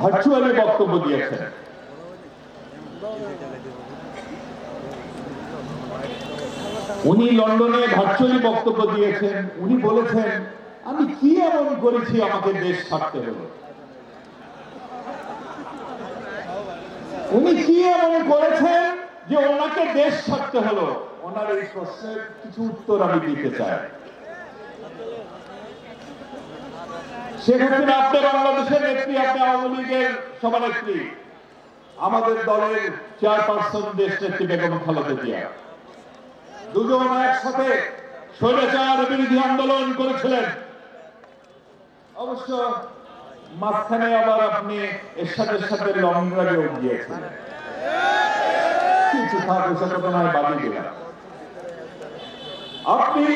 Virtually বক্তব্য দিয়েছেন। উনি লন্ডনে ভার্চুয়ালি বক্তব্য দিয়েছেন। উনি বলেছেন, আমি কি এমন করেছি আমাকে দেশ ছাড়তে হলো? উনি কি এমন করেছেন যে ওনাকে দেশ ছাড়তে হলো? ওনার এই প্রশ্নের কিছু উত্তর আমি দিতে চাই। হাসিনা আপনি বাংলাদেশের নেত্রী আপনি আওয়ামী লীগের সভানেত্রী। আমাদের দলের চেয়ারপারসন দেশ নেত্রী বেগম খালেদা জিয়া। দুজন একসাথে স্বৈরাচার বিরোধী আন্দোলন করেছিলেন। অবশ্য মাঝখানে আবার আপনি এরশাদের সাথে লং ড্রাইভেও গিয়েছিলেন কিছু থাক ওসব নয় দিলাম। আপনি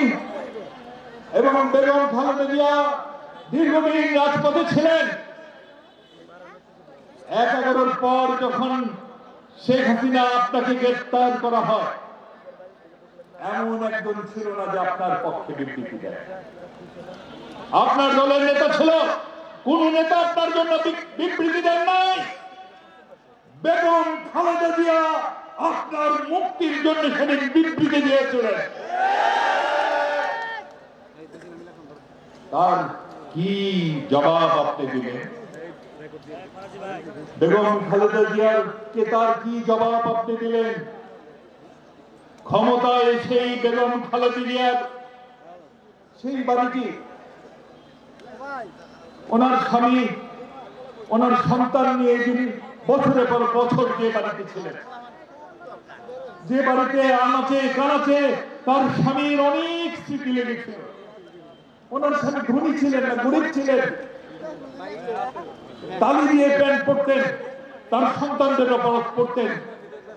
এবং বেগম খালেদা জিয়া দীর্ঘদিন রাজপথে ছিলেন। এক এগারোর পর যখন শেখ হাসিনা আপনাকে গ্রেফতার করা হয়, এমন একজন ছিল না যে আপনার পক্ষে বিবৃতি দেয়। আপনার দলের নেতা ছিল, কোন নেতা আপনার জন্য বিবৃতি দেন নাই। বেগম খালেদা জিয়া আপনার মুক্তির জন্য সেদিন বিবৃতি দিয়েছিলেন তার কি জবাব আপনি দিলেন? বেগম খালেদা জিয়ার কে তার কি জবাব আপনি দিলেন? ক্ষমতায় সেই বেগম খালেদা জিয়ার সেই বাড়িটি, ওনার স্বামী, ওনার সন্তান নিয়ে যিনি বছরের পর বছর যে বাড়িতে ছিলেন, যে বাড়িতে আনাচে কানাচে তার স্বামীর অনেক স্মৃতি লেগেছিল ওনার স্বামী ধনী ছিলেন না গরিব ছিলেন। তালি দিয়ে প্যান্ট পরতেন, তার সন্তানদের অপরাধ পড়তেন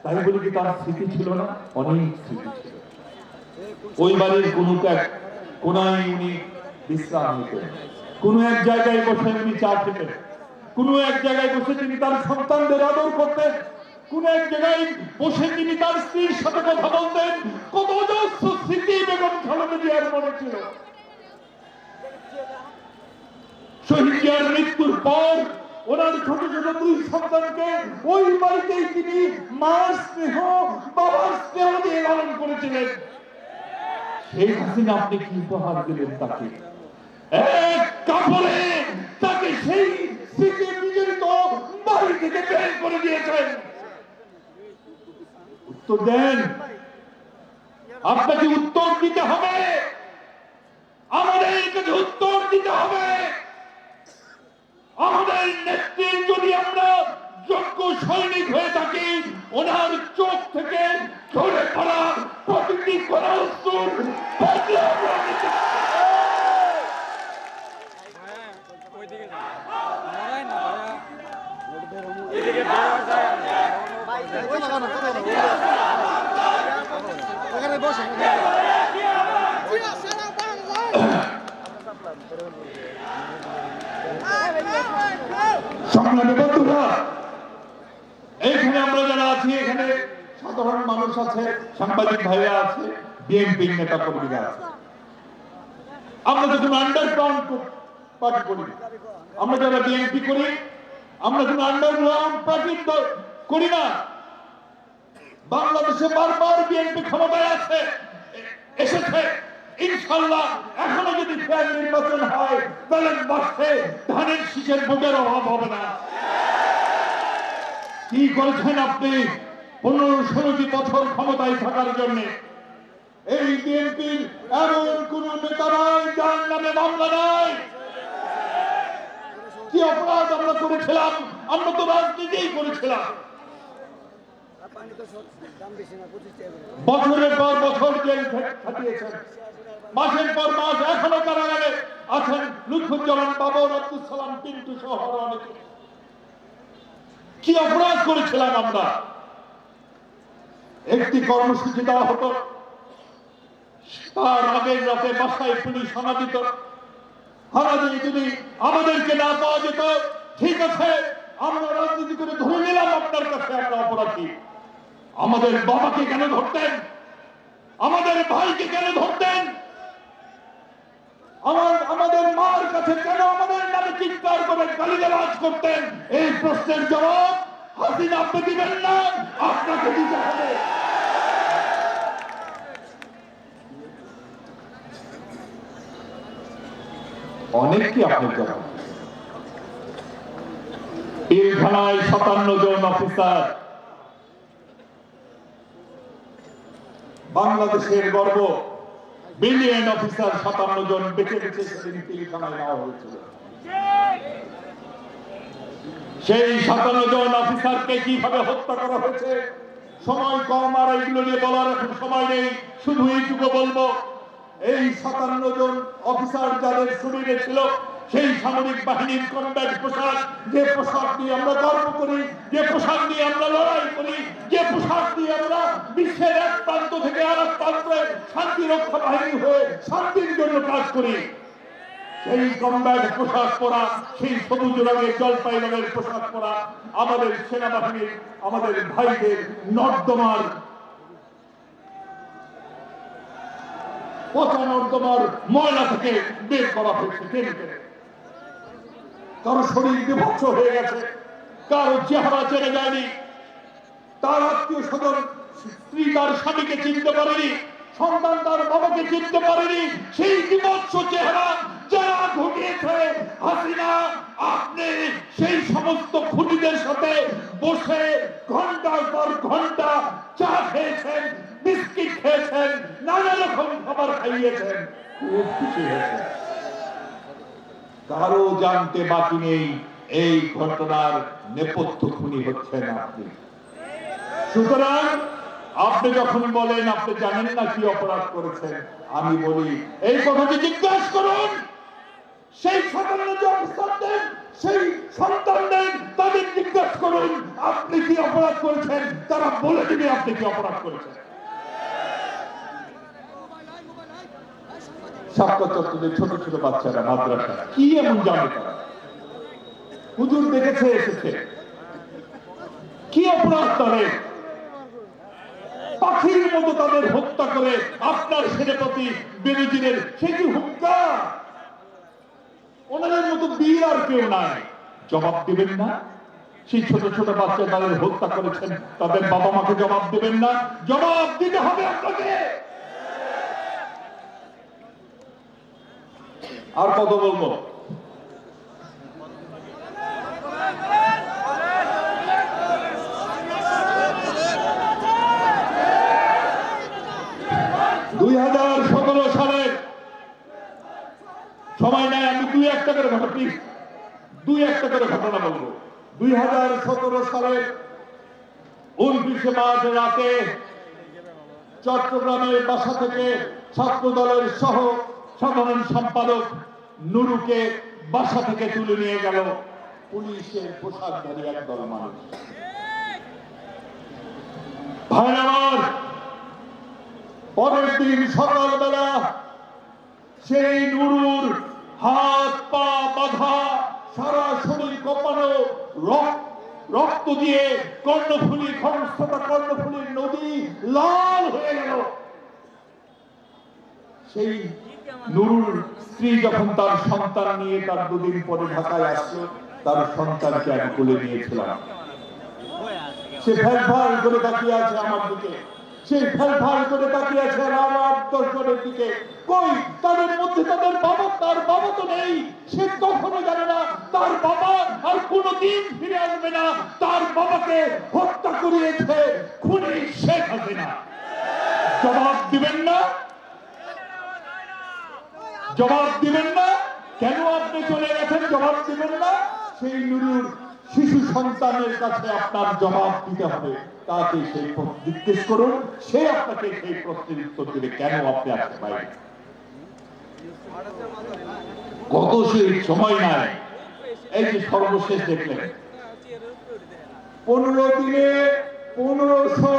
তাই বলে কি তার স্মৃতি ছিল না? অনেক স্মৃতি ছিল। ওই বাড়ির কোন এক কোনায় উনি বিশ্রাম নিতেন। কোন এক জায়গায় বসে উনি চা খেতেন। কোন এক জায়গায় বসে তিনি তার সন্তানদের আদর করতেন। কোন এক জায়গায় বসে তিনি তার স্ত্রীর সাথে কথা বলতেন। কত অজস্র স্মৃতি বেগম খালেদা জিয়ার মনে ছিল। শহীদ মৃত্যুর পর ওনার ছোট ছোট দুই সন্তানকে ওই বাড়িতেই তিনি মার স্নেহ, বাবার স্নেহ দিয়ে লালন করেছিলেন। সেই হাসিনা, আপনি কি উপহার দিলেন তাকে? এক কাপড়ে তাকে সেই স্মৃতি বিজড়িত বাড়ি থেকে বের করে দিয়েছেন। উত্তর দেন। আপনাকে উত্তর দিতে হবে। আমাদের কাছে উত্তর দিতে হবে। আমাদের নেত্রী যদি আমরা যোগ্য সৈনিক হয়ে থাকি, ওনার চোখ থেকে ঝরে পড়া প্রতিটি করা অস্ত্র বদলে আমরা নিতে ওইদিকে যান মরাই না ভাইয়া এদিকে বেরোয়া যায় না সংগ্রামী বন্ধুরা এইখানে আমরা যারা আছি এখানে সাধারণ মানুষ আছে সাংবাদিক ভাইরা আছে বিএনপির নেতা কর্মীরা আছে। আমরা যখন আন্ডারগ্রাউন্ড পার্টি করি, আমরা যারা বিএনপি করি, আমরা যখন আন্ডারগ্রাউন্ড পার্টি করি না, বাংলাদেশে বারবার বিএনপি ক্ষমতায় আছে, এসেছে। ইনশাল্লাহ, এখনও যদি ফেয়ার নির্বাচন হয়, তাহলে বাসে ধানের শীষের ভোটের অভাব হবে না। কি করেছেন আপনি? পনেরো ষোলোটি বছর ক্ষমতায় থাকার জন্য এই বিএনপির এমন কোন নেতা নাই, যার নামে মামলা নাই। কি অপরাধ আমরা করেছিলাম? আমরা তো রাজনীতিই করেছিলাম। বছরের পর বছর জেল খাটিয়েছেন। মাসের পর মাস এখনও কারাগারে আছেন লুৎফুজ্জামান বাবর আব্দুল সালাম, পিন্টু সহ অনেকে। কি অপরাধ করেছিলাম আমরা? একটি কর্মসূচি দেওয়া হতো। তার আগের রাতে বাসায় পুলিশ হানা দিত। হানা দিয়ে যদি আমাদেরকে না পাওয়া যেত, ঠিক আছে, আমরা রাজনীতি করে ধরে নিলাম আপনার কাছে আমরা অপরাধী। আমাদের বাবাকে কেন ধরতেন? আমাদের ভাইকে কেন ধরতেন? আমার, আমাদের মার কাছে কেন আমাদের নামে চিৎকার করে গালিগালাজ করতেন? এই প্রশ্নের জবাব হাসিনা আপনি দিবেন না, আপনাকে দিতে হবে। অনেক কি আপনার জবাব পিলখানায় সাতান্ন জন অফিসার। বাংলাদেশের গর্ব, বিলিয়ন অফিসার সাতান্ন জন বেঁচে বেঁচে সেদিন পিলখানায় নেওয়া হয়েছিল। সেই সাতান্ন জন অফিসারকে কীভাবে হত্যা করা হয়েছে? সময় কম আর এইগুলো নিয়ে বলার এখন সময় নেই। শুধু এইটুকু বলব এই সাতান্ন জন অফিসার যাদের শরীরে ছিল, সেই সামরিক বাহিনীর কমব্যাট পোশাক, যে পোশাক নিয়ে আমরা গর্ব করি, যে পোশাক নিয়ে আমরা লড়াই করি, যে পোশাক নিয়ে আমরা বিশ্বের এক প্রান্ত থেকে আর এক প্রান্তে শান্তি রক্ষা বাহিনী হয়ে শান্তির জন্য কাজ করি। সেই কমব্যাট পোশাক পরা, সেই সবুজ রঙের জলপাই রঙের পোশাক পরা আমাদের সেনাবাহিনীর, আমাদের ভাইদের নর্দমার পচা নর্দমার ময়লা থেকে বের করা হয়েছে কারও। শরীর বিভৎস হয়ে গেছে, কারও চেহারা চেনে যায়নি। তার আত্মীয় স্বজন স্ত্রী তার স্বামীকে চিনতে পারেনি, সন্তান তার বাবাকে চিনতে পারেনি, সেই বিভৎস চেহারা যারা ঘটিয়েছে হাসিনা, আপনি সেই সমস্ত খুনিদের সাথে বসে ঘণ্টার পর ঘণ্টা চা খেয়েছেন বিস্কিট খেয়েছেন, নানা রকম খাবার খাইয়েছেন। খুব খুশি হয়েছে। কারও জানতে বাকি নেই, এই ঘটনার নেপথ্য খুনি হচ্ছেন আপনি। সুতরাং আপনি যখন বলেন, আপনি জানেন না কি অপরাধ করেছেন, আমি বলি, এই কথাটি জিজ্ঞাসা করুন। সেই সাধারণ যে অবস্থানদের সেই সন্তানদের তাদের জিজ্ঞাসা করুন, আপনি কি অপরাধ করেছেন? তারা বলে দিবে আপনি কি অপরাধ করেছেন। চত্বরের ছোট ছোট বাচ্চারা মাদ্রাসা। কি এমন জানে তারা? হুজুর দেখেছে, এসেছে। কি অপরাধ তাদের? পাখির মতো তাদের হত্যা করে আপনার সেনাপতি সে কি হুক্কা ওনাদের মতো আর কেউ নাই। জবাব দিবেন না। সেই ছোট ছোট বাচ্চা তাদের হত্যা করেছেন, তাদের বাবা মাকে জবাব দিবেন না। জবাব দিতে হবে আপনাকে। আর কত বলব? দুই হাজার সতেরো সালের সময় নাই আমি দুই একটা করে ঘটনা প্লিজ দুই একটা করে ঘটনা বলব। দুই হাজার সতেরো সালের উনত্রিশে মার্চ রাতে চট্টগ্রামের বাসা থেকে ছাত্র দলের সহ সাধারণ সম্পাদক নুরুকে বাসা থেকে তুলে নিয়ে গেল পুলিশের পোশাকধারী একদল মানুষ। ভাই আমার, পরের দিন সকালবেলা সেই নুরুর হাত পা বাঁধা সারা শরীর কপানো রক্ত রক্ত দিয়ে কর্ণফুলি খরস্রোতা কর্ণফুলির নদী লাল হয়ে গেল। সেই নুরুর স্ত্রী যখন তার সন্তান নিয়ে তার দুদিন পরে ঢাকায় আসলো, তার সন্তানকে আমি কোলে নিয়েছিলাম। সে ফ্যাল ফ্যাল করে তাকিয়ে আছে আমার দিকে। সে ফ্যাল ফ্যাল করে তাকিয়ে আছে আমার দর্শনের দিকে। কই, তাদের মধ্যে তাদের বাবা, তার বাবা তো নেই। সে কখনো জানে না, তার বাবা আর কোনোদিন ফিরে আসবে না। তার বাবাকে হত্যা করিয়েছে, খুনি শেখ হাসিনা। জবাব দিবেন না? জবাব দিবেন না। কেন আপনি চলে গেছেন? জবাব দিবেন না। সেই নুরুর শিশু সন্তানের কাছে আপনার জবাব দিতে হবে। তাকে সেই জিজ্ঞেস করুন। সে আপনাকে সেই প্রশ্নের উত্তর দিবে। কেন আপনি আসতে পারেন কত সেই সময় নাই। এই যে সর্বশেষ দেখলেন। পনেরো দিনে পনেরোশো।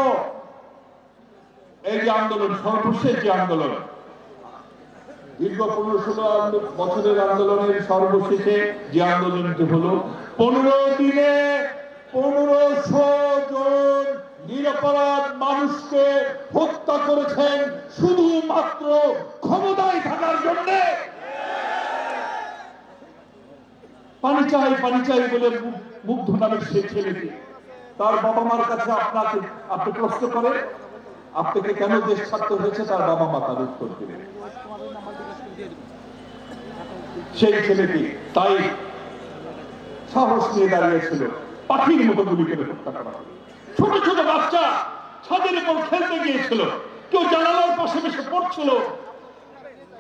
এই যে আন্দোলন, সর্বশেষ যে আন্দোলন। দীর্ঘ পনেরো ষোলো বছরের আন্দোলনের সর্বশেষে যে আন্দোলনটি হলো, পনেরো দিনে পনেরোশো জন নিরপরাধ মানুষকে হত্যা করেছেন শুধুমাত্র ক্ষমতায় থাকার জন্য। পানি চাই পানি চাই বলে মুগ্ধ নামের সে ছেলেটি তার বাবা মার কাছে আপনাকে আপনি প্রশ্ন করেন, আপনাকে কেন দেশ ছাড়তে হয়েছে? তার বাবা মা তার উত্তর দিলেন সেই ছেলেটি তাই সাহস নিয়ে দাঁড়িয়েছিল। পাখির মতো গুলি করে। ছোট ছোট বাচ্চা ছাদের উপর খেলতে গিয়েছিল। কেউ জানালার পাশে বসে পড়ছিল।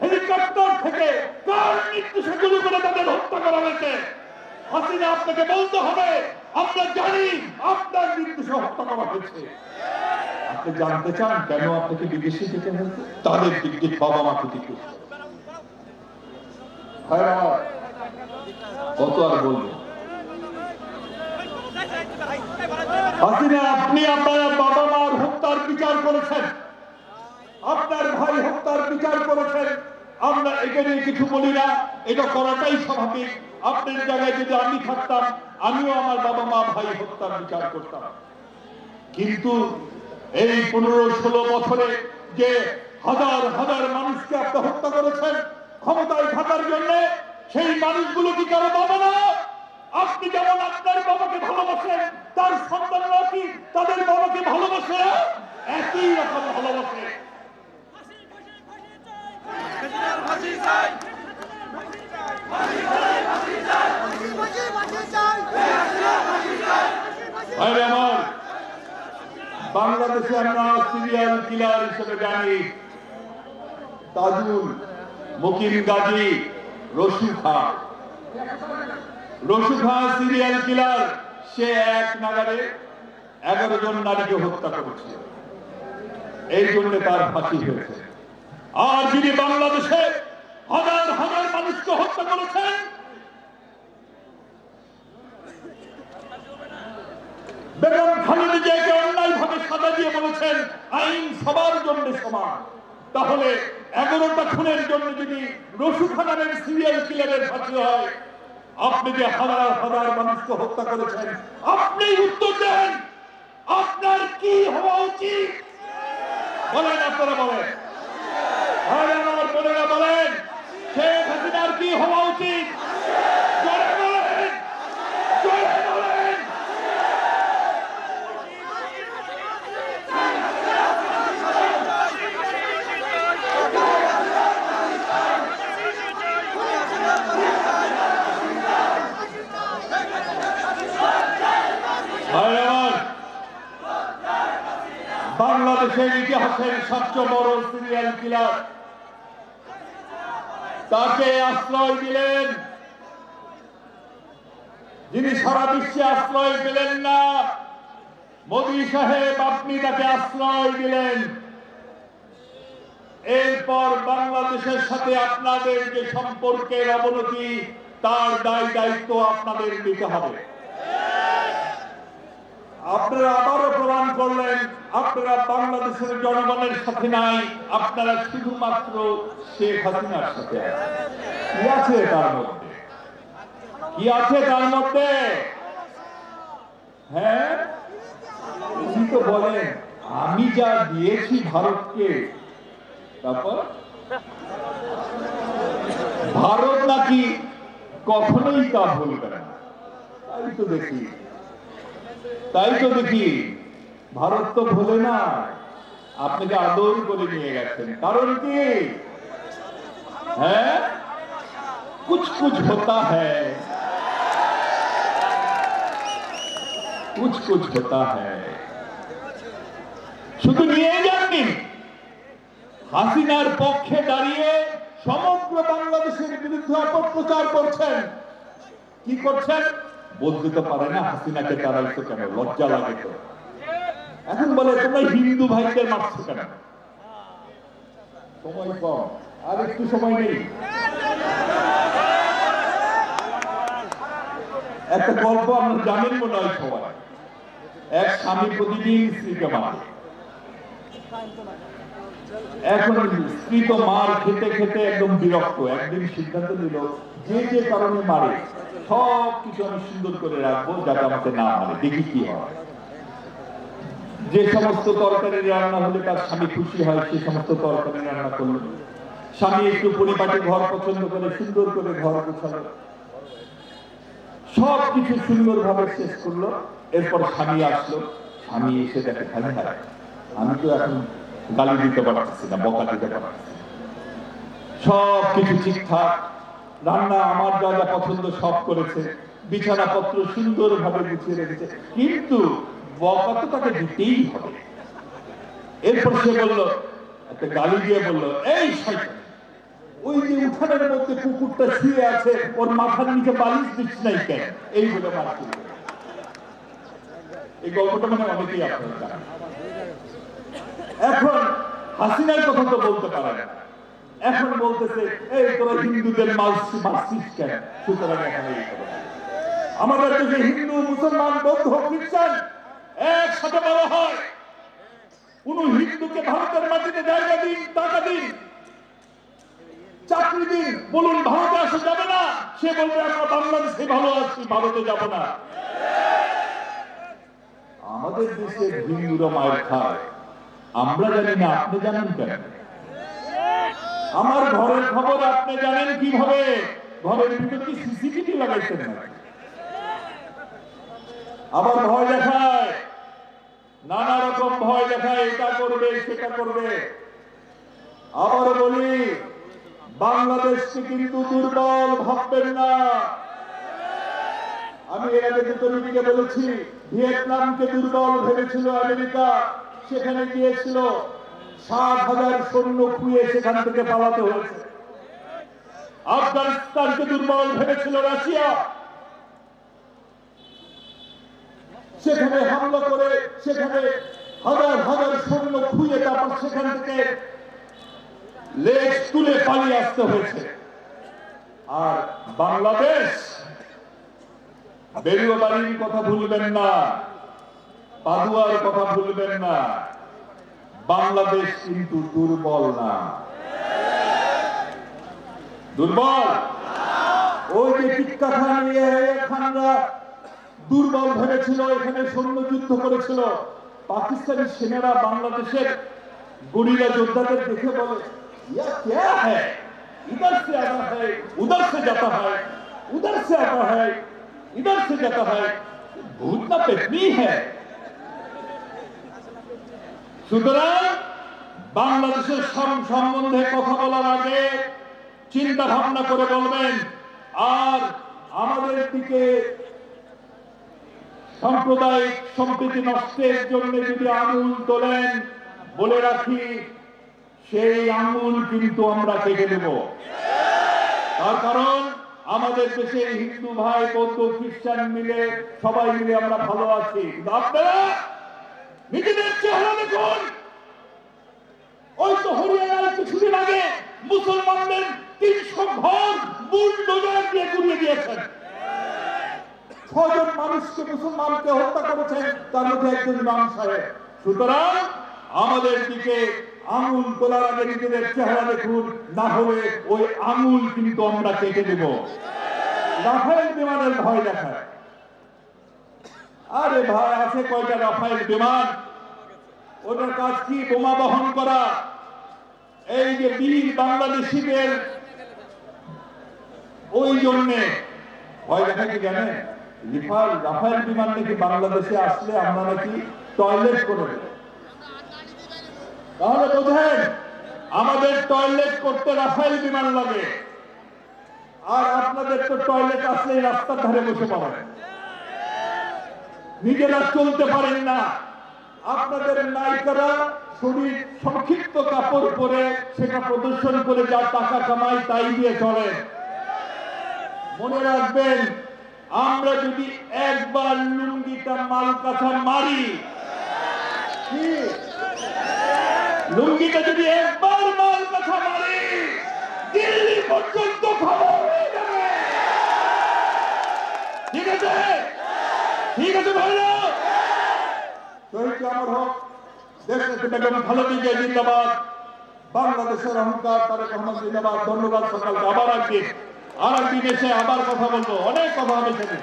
হেলিকপ্টার থেকে কার নির্দেশে গুলি করে তাদের হত্যা করা হয়েছে? হাসিনা, আপনাকে বলতে হবে, আমরা জানি আপনার নির্দেশে হত্যা করা হয়েছে। আপনি জানতে চান কেন আপনাকে বিদেশে হয়েছে? তাদের দিক দিয়ে বাবা মাকে আমার কত আর বলব? আপনি আপনার বাবা মার হত্যার বিচার করেছেন। আপনার ভাই হত্যার বিচার করেছেন। আমরা এটা নিয়ে কিছু বলি না, এটা করাটাই স্বাভাবিক। আপনার জায়গায় যদি আমি থাকতাম, আমিও আমার বাবা মা ভাই হত্যার বিচার করতাম। কিন্তু এই পনেরো ষোলো বছরে যে হাজার হাজার মানুষকে আপনি হত্যা করেছেন ক্ষমতায় থাকার জন্য সেই মানুষগুলো কি কারও বাবা না? আপনি যেমন আপনার বাবাকে ভালোবাসেন, তার সন্তানরা কি তাদের বাবাকে ভালোবাসে? একই রকম ভালোবাসে। বাংলাদেশে আমরা সিরিয়াল কিলার হিসেবে জানি তাজুল। মুকিম গাজী রশু খা। রশু খা সিরিয়াল কিলার, সে এক নাগারে এগারো জন নারীকে হত্যা করেছে। এই জন্য তার ফাঁসি হয়েছে। আর যিনি বাংলাদেশে হাজার হাজার মানুষকে হত্যা করেছেন বেগম খালেদা জিয়াকে অন্যায় ভাবে সাজা দিয়ে বলেছেন, আইন সবার জন্য সমান। তাহলে এগারোটা খুনের জন্য যদি রসু খানের সিরিয়াল কিলারের ফাঁসি হয়, আপনি যে হাজার হাজার মানুষকে হত্যা করেছেন, আপনি উত্তর দেন, আপনার কি হওয়া উচিত? বলেন আপনারা বলেন শেখ হাসিনার কি হওয়া উচিত জোরে বলেন জোরে বলেন ভাই আমার বাংলাদেশের ইতিহাসের সবচেয়ে বড় সিরিয়াল কিলার তাকে আশ্রয় দিলেন। যিনি সারা বিশ্বে আশ্রয় পেলেন না, মোদী সাহেব আপনি তাকে আশ্রয় দিলেন। এরপর বাংলাদেশের সাথে আপনাদের যে সম্পর্কের অবনতি, তার দায় দায়িত্ব আপনাদের নিতে হবে। আপনারা আপনারা বাংলাদেশের জনগণের সাথে নাই, আপনারা শুধুমাত্র শেখ হাসিনার সাথে কি আছে তার মধ্যে? কি আছে তার মধ্যে? হ্যাঁ? উনি তো বলেন, আমি যা দিয়েছি ভারতকে, তারপর? ভারত নাকি কখনোই তা ভুলবে না। তাই তো দেখি। তাই তো দেখি। ভারত তো ভোলে না। আপনাকে আদর করে নিয়ে গেছেন, কারণ কি? হ্যাঁ? কুছ কুছ হতা হ্যাঁ কুছ কুছ হতা হ্যাঁ শুধু নিয়ে যাননি, হাসিনার পক্ষে দাঁড়িয়ে সমগ্র বাংলাদেশের বিরুদ্ধে অপপ্রচার করছেন। কি করছেন? বলতে তো পারে না হাসিনাকে দাঁড়াইতো কেন? লজ্জা লাগে তো। এখন বলে তোমরা হিন্দু ভাইদের মারছো কেন? সময় কম। আর একটু সময় নেই। একটা গল্প আপনার জানেন মনে হয় সবাই। এক স্বামী প্রতিদিন স্ত্রীকে মারে। এখন স্ত্রী তো মার খেতে খেতে একদম বিরক্ত। একদিন সিদ্ধান্ত নিল যে যে কারণে মারে সব কিছু আমি সুন্দর করে রাখব যাতে আমাকে না মারে। দেখি কি হয়। যে সমস্ত তরকারি রান্না হলে তার স্বামী খুশি হয়, সে সমস্ত তরকারি রান্না করল। স্বামী একটু পরিপাটি ঘর পছন্দ করে, সুন্দর করে ঘর গোছালো। সব কিছু সুন্দরভাবে শেষ করল। এরপর স্বামী আসলো। স্বামী এসে দেখে খালি হায় আমি তো এখন গালি দিতে পারতেছি না, বকা দিতে পারতেছি না। সব কিছু ঠিকঠাক। রান্না আমার যা যা পছন্দ সব করেছে। বিছানাপত্র সুন্দরভাবে গুছিয়ে রেখেছে। কিন্তু বকা তো তাকে এরপর সে বলল, একটা গালি দিয়ে বলল, এই ওই যে উঠানের মধ্যে কুকুরটা শুয়ে আছে, ওর মাথার নিচে বালিশ নাই কেন? এই বলে এই গল্পটা মানে অনেকেই আপনারা এখন হাসিনার কথা তো বলতে পারে না এখন বলতেছে, এই তোরা হিন্দুদের মারছিস মারছিস কেন? সুতরাং আমাদের হিন্দু, মুসলমান, বৌদ্ধ, খ্রিস্টান একসাথে বলা হয়। কোন হিন্দুকে ভারতের মাটিতে জায়গা দিন, টাকা দিন। চাকরি দিন, বলুন ভারতে আসা যাবে না? সে বলবে, আমরা বাংলাদেশে ভালো আছি, ভারতে যাব না। আমাদের দেশের হিন্দুরা মায়ের খায়। আমরা জানি না, আপনি জানেন কেন? আমার ঘরের খবর আপনি জানেন কীভাবে? ঘরের ভিতর কি সিসিটিভি লাগাইছেন আবার ভয় দেখায়। নানা রকম ভয় দেখায় এটা করবে, সেটা করবে। আবার বলি, বাংলাদেশকে কিন্তু দুর্বল ভাববেন না। আমি এর আগে মিটিংয়ে বলেছি, ভিয়েতনামকে দুর্বল ভেবেছিল আমেরিকা, সেখানে গিয়েছিল। সাত হাজার সৈন্য খুঁয়ে সেখান থেকে পালাতে হয়েছে। আফগানিস্তানকে দুর্বল ভেবেছিল রাশিয়া। সেখানে হামলা করে, সেখানে হাজার হাজার সৈন্য খুঁয়ে তারপর সেখান থেকে লেজ তুলে পালিয়ে আসতে হয়েছে। আর বাংলাদেশ বেরুয়া বাড়ির কথা ভুলবেন না পাদুয়ার কথা ভুলবেন না, বাংলাদেশ কিন্তু দুর্বল না। দুর্বল? ওই যে টিক্কা খান ইয়ে খানরা দুর্বল ভেবেছিল এখানে সৈন্য যুদ্ধ করেছিল পাকিস্তানি সেনারা বাংলাদেশের গরিলা যোদ্ধাদের দেখে বলে ইয়া क्या है इधर से आता है उधर से जाता है उधर से आता है इधर से जाता है भूत ना पेटनी है সুতরাং বাংলাদেশের সম- সম্বন্ধে কথা বলার আগে চিন্তা ভাবনা করে বলবেন আর আমাদের দিকে সাম্প্রদায়িক সম্প্রীতি নষ্টের জন্য যদি আঙুল তোলেন, বলে রাখি, সেই আঙুল কিন্তু আমরা কেটে দেব তার কারণ, আমাদের দেশে হিন্দু ভাই, বৌদ্ধ, খ্রিস্টান মিলে, সবাই মিলে আমরা ভালো আছি। আপনারা নিজেদের চেহারা দেখুন। ওই তো হরিয়ানার কিছুদিন আগে মুসলমানদের তিনশো ঘর বুলডোজার দিয়ে গুলিয়ে দিয়েছেন। ছজন মানুষকে মুসলমানকে হত্যা করেছেন, তার মধ্যে একজন ইমাম সাহেব। সুতরাং আমাদের দিকে আঙুল তোলার আগে নিজেদের চেহারা দেখুন, না হলে ওই আঙুল কিন্তু আমরা কেটে দেব রাফায়েল বিমানের ভয় দেখায়। আরে ভাই, আছে কয়টা রাফায়েল বিমান? ওটার কাজ কি? বোমা বহন করা? এই যে বীর বাংলাদেশিদের। ওই জন্যে। ভয় দেখা কি জানেন? বিমান নাকি বাংলাদেশে আসলে আমরা নাকি টয়লেট তাহলে বোঝেন, আমাদের টয়লেট করতে বিমান লাগে। আর আপনাদের তো টয়লেট আসলেই রাস্তার ধারে বসে পড়েন নিজেরা চলতে পারেন না। আপনাদের নায়িকারা শরীর সংক্ষিপ্ত কাপড় পরে সেটা প্রদর্শন করে যা টাকা কামাই তাই দিয়ে চলে মনে রাখবেন আমরা যদি একবার লুঙ্গিটা মাল কাছা মারি লুঙ্গিটা যদি একবার মাল কাছা মারি, দিল্লি পর্যন্ত খবর ঠিক আছে? ঠিক আছে ভাইরা? শহীদ হোক বাংলাদেশের অহংকার তারেক রহমান জিন্দাবাদ। ধন্যবাদ সকালকে। আবার একদিন আর এসে আবার কথা বলব। অনেক কথা হবে সেদিন।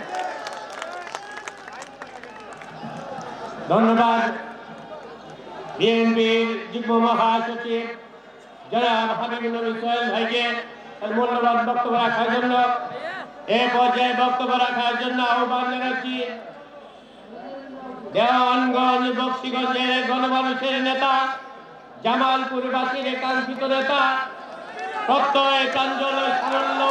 ধন্যবাদ। বিএনপির যুগ্ম মহাসচিব জনাব হাবিবুল ইসলাম ভাইকে মূল্যবান বক্তব্য রাখার জন্য। এ পর্যায়ে বক্তব্য রাখার জন্য আহ্বান জানাচ্ছি দেওয়ানগঞ্জ বক্সিগঞ্জের গণমানুষের নেতা, জামালপুরবাসীর কাঙ্ক্ষিত নেতা প্রত্যয় প্রাঞ্জল সারল্য